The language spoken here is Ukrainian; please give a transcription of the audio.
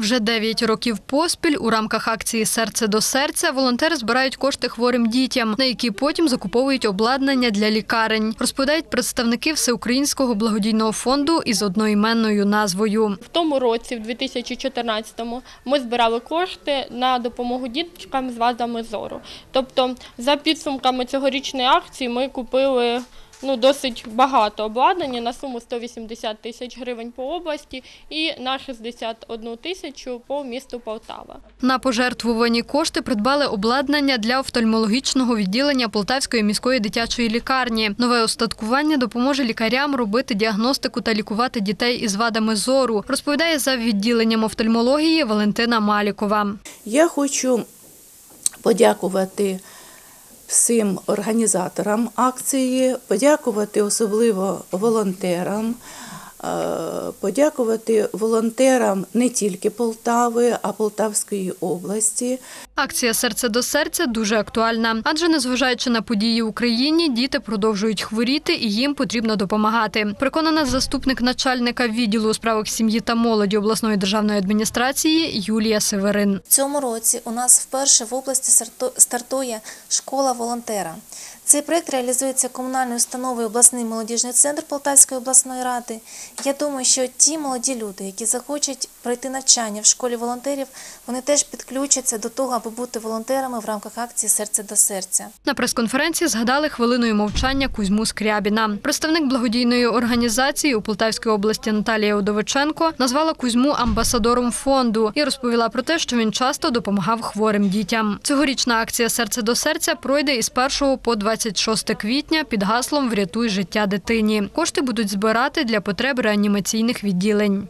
Вже 9 років поспіль у рамках акції Серце до серця волонтери збирають кошти хворим дітям, на які потім закуповують обладнання для лікарень. Розповідають представники Всеукраїнського благодійного фонду із одноіменною назвою. В тому році, в 2014-му, ми збирали кошти на допомогу діткам з вадами зору. Тобто, за підсумками цьогорічної акції, ми купили ну, досить багато обладнання на суму 180 тисяч гривень по області і на 61 тисячу по місту Полтава. На пожертвувані кошти придбали обладнання для офтальмологічного відділення Полтавської міської дитячої лікарні. Нове устаткування допоможе лікарям робити діагностику та лікувати дітей із вадами зору, розповідає за відділенням офтальмології Валентина Малікова. Я хочу подякувати всім організаторам акції, подякувати особливо волонтерам, подякувати волонтерам не тільки Полтави, а Полтавської області. Акція Серце до серця дуже актуальна, адже незважаючи на події в Україні, діти продовжують хворіти і їм потрібно допомагати. Переконана заступник начальника відділу у справах сім'ї та молоді обласної державної адміністрації Юлія Северин. В цьому році у нас вперше в області стартує школа волонтера. Цей проект реалізується комунальною установою обласний молодіжний центр Полтавської обласної ради. Я думаю, що ті молоді люди, які захочуть пройти навчання в школі волонтерів, вони теж підключаться до того, аби бути волонтерами в рамках акції Серце до серця. На прес-конференції згадали хвилиною мовчання Кузьму Скрябіна. Представник благодійної організації у Полтавській області Наталія Удовиченко назвала Кузьму амбасадором фонду і розповіла про те, що він часто допомагав хворим дітям. Цьогорічна акція Серце до серця пройде із 1 по 26 квітня під гаслом Врятуй життя дитині. Кошти будуть збирати для потреб реанімаційних відділень.